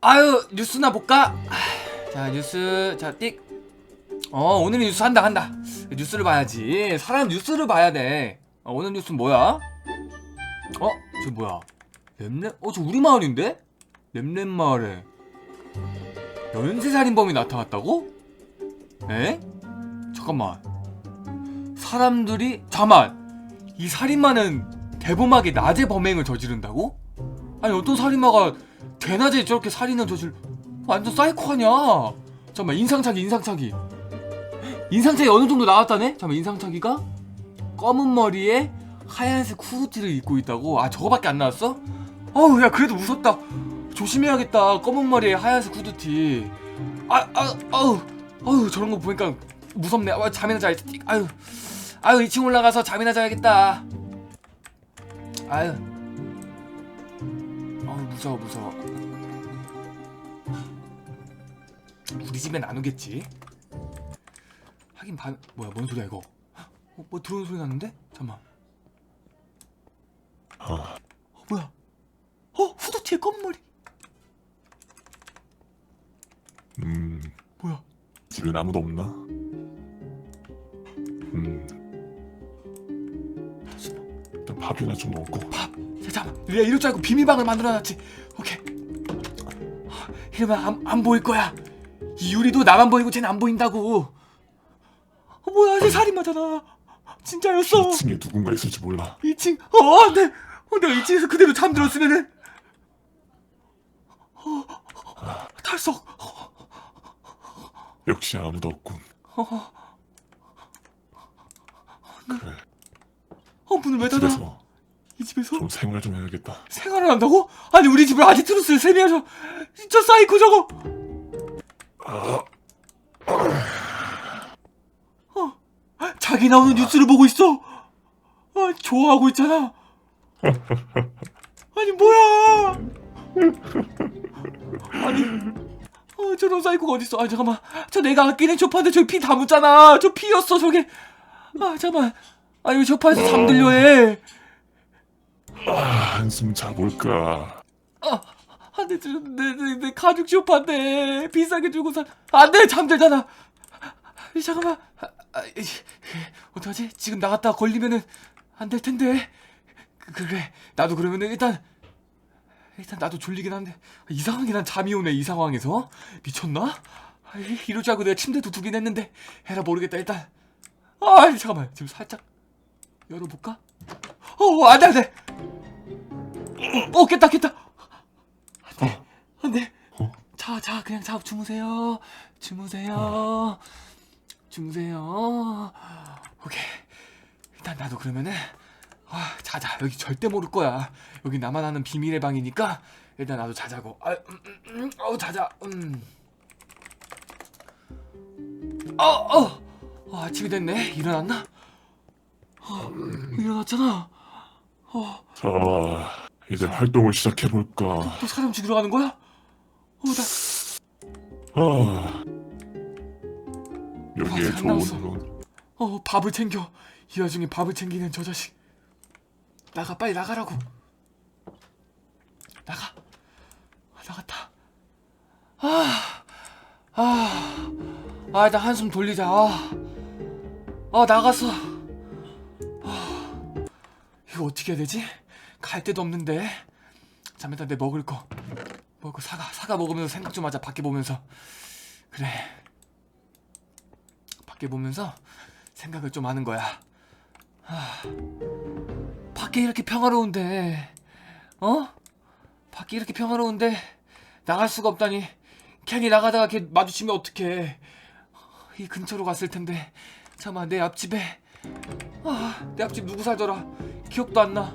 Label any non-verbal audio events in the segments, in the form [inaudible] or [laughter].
아유 뉴스나 볼까? 아, 자 뉴스 자 띡. 어 오늘 뉴스 한다 한다. 뉴스를 봐야지. 사람 뉴스를 봐야 돼. 어, 오늘 뉴스 는 뭐야? 어? 저 뭐야? 렘렘? 어 저 우리 마을인데? 렘렘 마을에 연쇄살인범이 나타났다고? 에? 잠깐만. 사람들이 잠만 이 살인마는 대범하게 낮에 범행을 저지른다고? 아니 어떤 살인마가 대낮에 저렇게 살인을 저질 완전 사이코 아냐? 잠깐만 인상착의 인상착의 인상착의 어느 정도 나왔다네? 잠깐만 인상착의가? 검은 머리에 하얀색 후드티를 입고 있다고? 아 저거밖에 안 나왔어? 어우 야 그래도 무섭다. 조심해야겠다 검은 머리에 하얀색 후드티. 아아 아우 아우 저런 거 보니까 무섭네. 아, 잠이나 자야지. 아유. 아유 2층 올라가서 잠이나 자야겠다. 아유. 아우 무서워 무서워 집엔 안 오겠지? 하긴 반 뭐야 뭔 소리야 이거? 어, 뭐 들어오는 소리 나는데? 잠만. 아, 어 뭐야? 어 후드티에 검은 머리. 음, 뭐야? 집엔 아무도 없나? 음, 일단 밥이나 좀 먹고. 밥? 자, 잠깐 내가 이럴 줄 알고 비밀방을 만들어놨지. 오케이. 아, 이러면 안, 안 보일 거야 이 유리도 나만 보이고 쟤는 안 보인다고. 어, 뭐야 쟤 살인마잖아. 진짜였어. 2층에 누군가 있을지 몰라. 2층 어 안 돼 어, 내가 2층에서 그대로 잠들었으면은. 어, 탈석. 역시 아무도 없군. 어, 그래, 어 문을 왜 닫아. 집에서 이 집에서 좀 생활 좀 해야겠다. 생활을 한다고? 아니 우리 집을 아지트루스를 세미하죠 진짜 사이코 저거 아, 자기 나오는 뉴스를 보고 있어. 아, 좋아하고 있잖아. 아니 뭐야? 아니, 어, 저런 사이코가 어딨어? 아 잠깐만, 저 내가 아끼는 소파인데 저기 피 다 묻잖아. 저 피였어 저게. 아 잠깐만. 아 이거 소파에서 잠들려 해. 아, 한숨 자볼까. 아, 안돼, 내, 내, 내 가죽 소파인데 비싸게 주고 산. 안돼, 잠들잖아. 이, 잠깐만. 아, 아, 이, 어떡하지? 지금 나갔다 걸리면은 안 될 텐데. 그, 그래, 나도 그러면은 일단 일단 나도 졸리긴 한데 이상하게 난 잠이 오네 이 상황에서 미쳤나? 아, 이- 이럴 줄 알고 내가 침대도 두긴 했는데 해라 모르겠다 일단. 아, 잠깐만 지금 살짝 열어볼까? 어, 안돼 안돼. 어, 어 깼다 깼다. 안돼 안돼. 어? 자, 자, 그냥 자, 주무세요. 주무세요. 주무세요. 오케이. 일단 나도 그러면은 아, 자자. 여기 절대 모를 거야. 여기 나만 아는 비밀의 방이니까 일단 나도 자자고. 아, 음, 음, 음, 어, 자자. 음. 어, 어. 어, 아침이 됐네. 일어났나? 어, 일어났잖아. 어, 자, 이제 활동을 시작해볼까. 또 사람 죽이러 가는 거야? 어, 나. 아, 여기에 아, 잘 좋은 나왔어. 건. 어 밥을 챙겨. 이 와중에 밥을 챙기는 저 자식. 나가 빨리 나가라고. 나가. 아, 나갔다. 아 아아 아, 일단 한숨 돌리자. 아, 아 나갔어. 아, 이거 어떻게 해야 되지 갈 데도 없는데 잠 일단 내 먹을 거 먹을 거 사과 사과 먹으면서 생각 좀 하자 밖에 보면서 그래 밖에 보면서 생각을 좀 하는 거야. 하, 밖에 이렇게 평화로운데, 어? 밖에 이렇게 평화로운데 나갈 수가 없다니. 괜히 나가다가 걔 마주치면 어떡해. 이 근처로 갔을 텐데. 잠깐만 내 앞집에. 아, 내 앞집 누구 살더라. 기억도 안 나.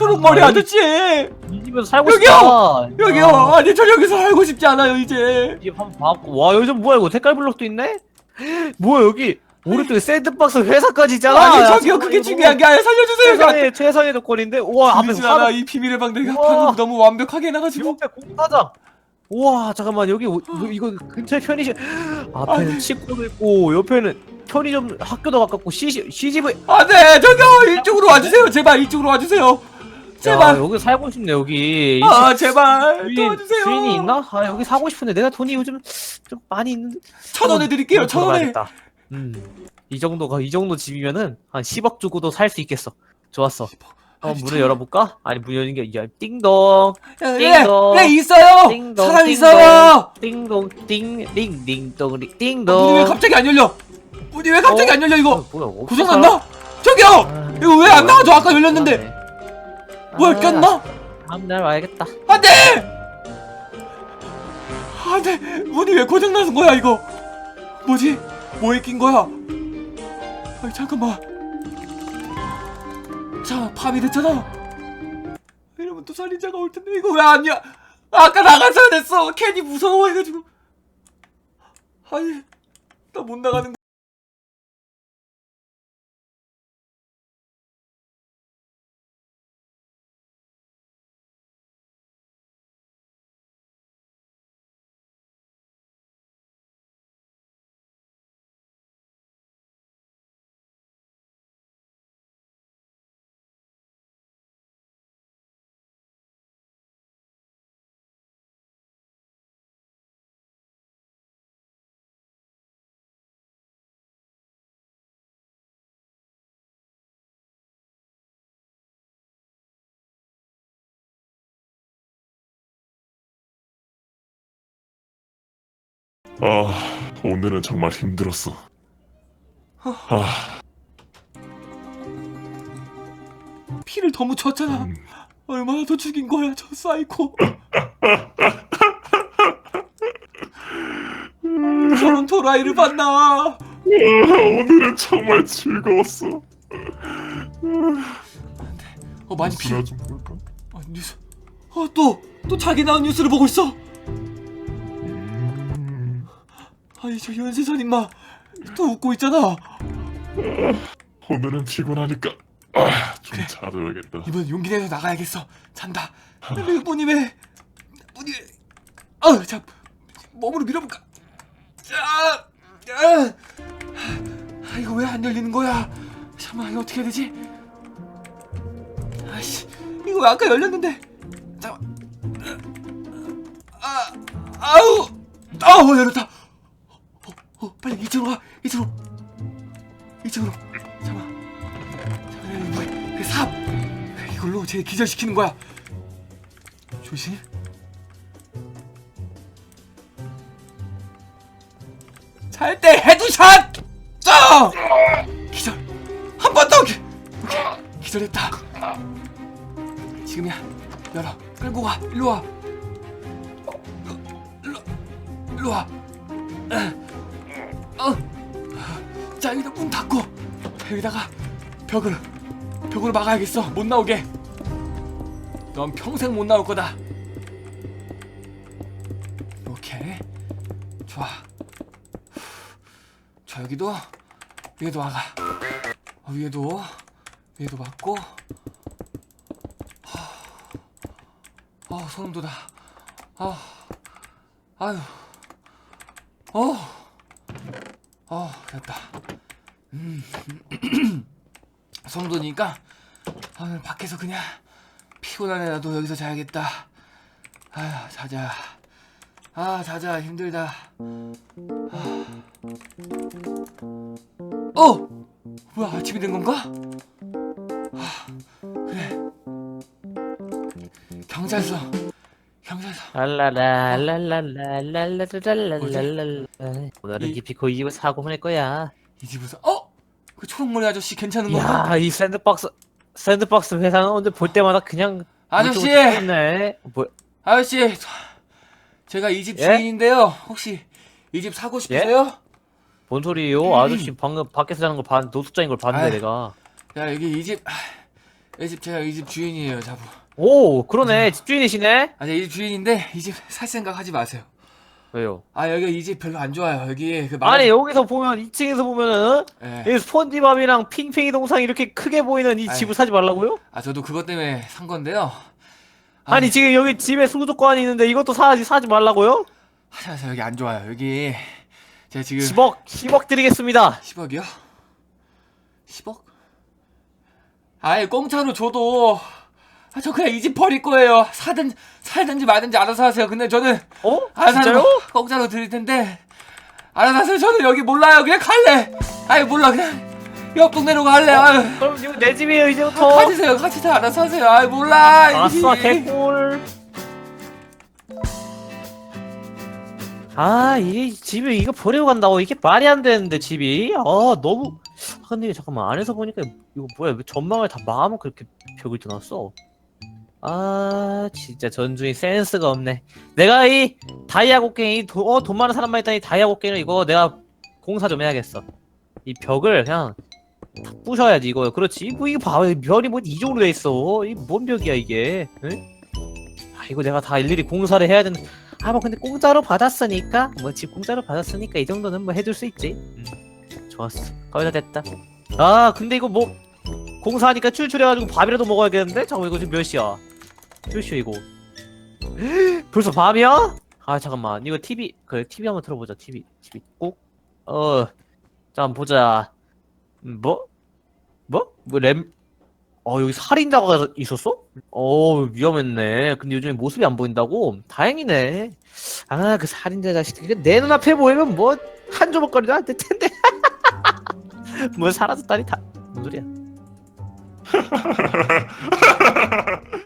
초록머리 아, 아저씨! 이 집에서 살고 여기요! 싶다. 여기요! 아, 아니 저 여기서 살고 싶지 않아요 이제. 이 한번 봐갖고. 와 요즘 뭐야 이거 색깔 블록도 있네? [gasps] 뭐야 여기? 오른쪽에 샌드박스 회사까지 있잖아. 아니 야, 저기요. 그게 이거 중요한 게 아니라 살려주세요 최선의 최선의 조건인데? 우와 앞에 보이진 않아 사이 비밀의 방 내가 우와. 방금 너무 완벽하게 해놔가지고. 옆에 공사장. 우와 잠깐만 여기 오- 이거, 이거 근처에 편의점 앞에는. 치과도 있고 옆에는 편의점 학교도 가깝고 CC, CGV 안돼! 저기요! 이쪽으로 와주세요! 제발 이쪽으로 와주세요! 야, 제발 여기 살고 싶네 여기 아 제발 주인, 도와주세요 주인이 있나? 아 여기 사고 싶은데 내가 돈이 요즘 좀 많이 있는데 천 원에 드릴게요 천 원에. 음. 이 정도가 이 정도 집이면은 한 10억 주고도 살 수 있겠어. 좋았어. 어, 아니, 문을 참. 열어볼까? 아니 문 열린 게 야, 띵동 네, 띵동. 네 있어요 띵동, 사람 띵동. 있어요 띵동 띵링띵동 문이 왜 띵동. 갑자기 안 열려 문이 왜 갑자기 어? 안 열려 이거 어, 뭐야? 어디서 고장 났나? 저기요 살아? 이거 왜 안 나와줘 아까 아, 열렸는데 그러네. 뭐야 아, 꼈나? 다음 날 와야겠다. 안돼! 안돼! 문이 왜 고장나는 거야 이거? 뭐지? 뭐에 낀 거야? 아니 잠깐만. 자 밤이 됐잖아. 이러면 또 살인자가 올 텐데 이거 왜 아니야? 아까 나갔어야 됐어. 괜히 무서워해가지고. 아니 나 못 나가는 거 아, 오늘은 정말 힘들었어. 아, 피를 더 묻혔잖아. 음, 얼마나 더 죽인 거야 저 사이코. 저런 도라이를 봤나? 오늘은 정말 즐거웠어. 어 많이 피 뉴스나 좀 볼까? 어, 뉴스. 어또또 자기 나온 뉴스를 보고 있어 아니 저 연쇄살인마. 또 웃고 있잖아. 오늘은 피곤하니까 아, 좀 자둬야겠다. 이번 용기 내서 나가야겠어. 잔다. 근데 문이 왜 문이 어자 몸으로 밀어볼까? 자 아, 아, 이거 왜 안 열리는 거야? 잠깐만 이거 어떻게 해야 되지? 아씨 이거 왜 아까 열렸는데? 잠깐 아 아우 아우 열렸다. 빨리 이쪽으로. 가 이쪽으로. 잠깐 잠깐 이거 그삽 이걸로 쟤 기절시키는 거야. 조심. 잘 때 헤드샷! 짱 기절. 한 번더. 기절했다. 지금이야. 열어. 끌고 가 일로 와. 일로 일로 와. 어. 자 여기다 문 닫고. 여기다가 벽을 벽으로 막아야겠어. 못 나오게. 넌 평생 못 나올 거다. 오케이. 좋아. 자 여기도 위에도 막아. 어, 위에도 위에도 막고. 어 소름 돋아. 아 아유 어 어, 됐다. 음, [clears throat] 돋으니까 오늘 밖에서 그냥 피곤하네 나도 여기서 자야겠다. 아, 자자. 아, 자자 힘들다. 아. 어, 뭐야 아침이 된 건가? 아, 그래. 경찰서. 자부. 오 그러네 집주인이시네 아, 이집 주인인데 이 집 살 생각 하지 마세요. 왜요? 아, 여기 이 집 별로 안 좋아요. 여기 그 말- 아니 여기서 보면 2층에서 보면은 예. 여기 스펀지밥이랑 핑핑이 동상 이렇게 크게 보이는 이 아이. 집을 사지 말라고요? 아, 저도 그것 때문에 산 건데요. 아, 아니 지금 여기 집에 수도권이 있는데 이것도 사지 사지 말라고요? 하지 마세요. 여기 안 좋아요. 여기 제가 지금 10억 10억 드리겠습니다 10억이요? 10억? 아예 공짜로 줘도 아, 저 그냥 이 집 버릴 거예요. 사든 살든지 말든지 알아서 하세요. 근데 저는 어? 알아서 하는 진짜요? 거 공짜로 드릴 텐데 알아서 하세요. 저는 여기 몰라요. 그냥 갈래. 아예 몰라 그냥 옆 동네로 갈래. 아유. 그럼 이거 내 집이에요 아, 이제부터 가지세요. 같이 다 알아서 하세요. 아이 몰라. 이 아싸 집. 개꿀 아 이게 집이 이거 버리고 간다고 이게 말이 안 되는데 집이 아 너무 아, 근데 잠깐만 안에서 보니까 이거 뭐야 왜 전망을 다 망하면 그렇게 벽을 뜯어놨어 아 진짜 전주인 센스가 없네. 내가 이 다이아 곡괭이 도, 어, 돈 많은 사람만 있다니 다이아 곡괭이를 이거 내가 공사 좀 해야겠어. 이 벽을 그냥 다 부셔야지 이거. 그렇지. 뭐 이거 봐. 벽이 뭐 이쪽으로 돼 있어? 이 뭔 벽이야 이게? 응? 아 이거 내가 다 일일이 공사를 해야 되는 아뭐 근데 공짜로 받았으니까 뭐 집 공짜로 받았으니까 이 정도는 뭐 해줄 수 있지. 음, 좋았어. 거의 다 됐다. 아 근데 이거 뭐 공사하니까 출출해가지고 밥이라도 먹어야겠는데? 잠깐만 이거 지금 몇 시야 몇 시야 이거 벌써 밤이야? 아 잠깐만 이거 TV 그 TV 한번 틀어보자 TV TV 꼭어 잠깐 보자 음, 뭐? 뭐? 뭐 램? 어 여기 살인자가 있었어? 어 위험했네 근데 요즘에 모습이 안 보인다고? 다행이네 아 그 살인자 자식 이게 내 눈앞에 보이면 뭐 한 조목거리도 안 될 텐데 [laughs] 뭐 사라졌다니 다뭔 소리야 [laughs]